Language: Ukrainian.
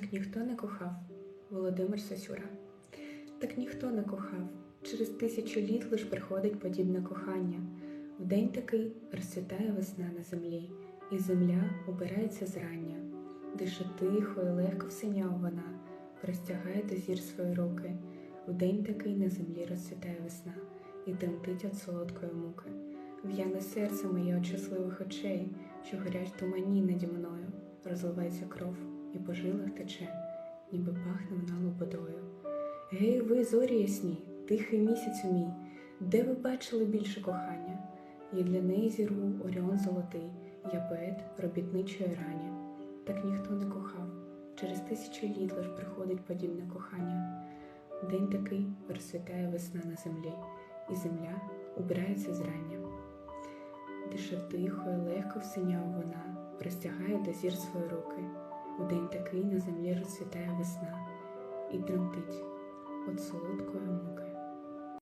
Так ніхто не кохав Володимир Сосюра. Так ніхто не кохав. Через тисячу літ лиш приходить подібне кохання. В день такий розцвітає весна на землі, і земля убирається зрання. Дише тихо і легко всиняв вона, простягає до зір свої руки. В день такий на землі розцвітає весна, і тремтить від солодкої муки. В'яне серце моє от щасливих очей, що горять тумані наді мною, розливається кров і по жилах тече, ніби пахне вона лободою. Гей, ви, зорі ясні, тихий місяцю мій, де ви бачили більше кохання? Я для неї зірву оріон золотий, я поет робітничої рані. Так ніхто не кохав. Через тисячу літ лиш приходить подібне кохання. День такий розцвітає весна на землі, і земля убирається зрання. Дише тихо і легко всиняв вона, простягає до зір свої руки. У день такий на землі розцвітає весна і тремтить от солодкої муки.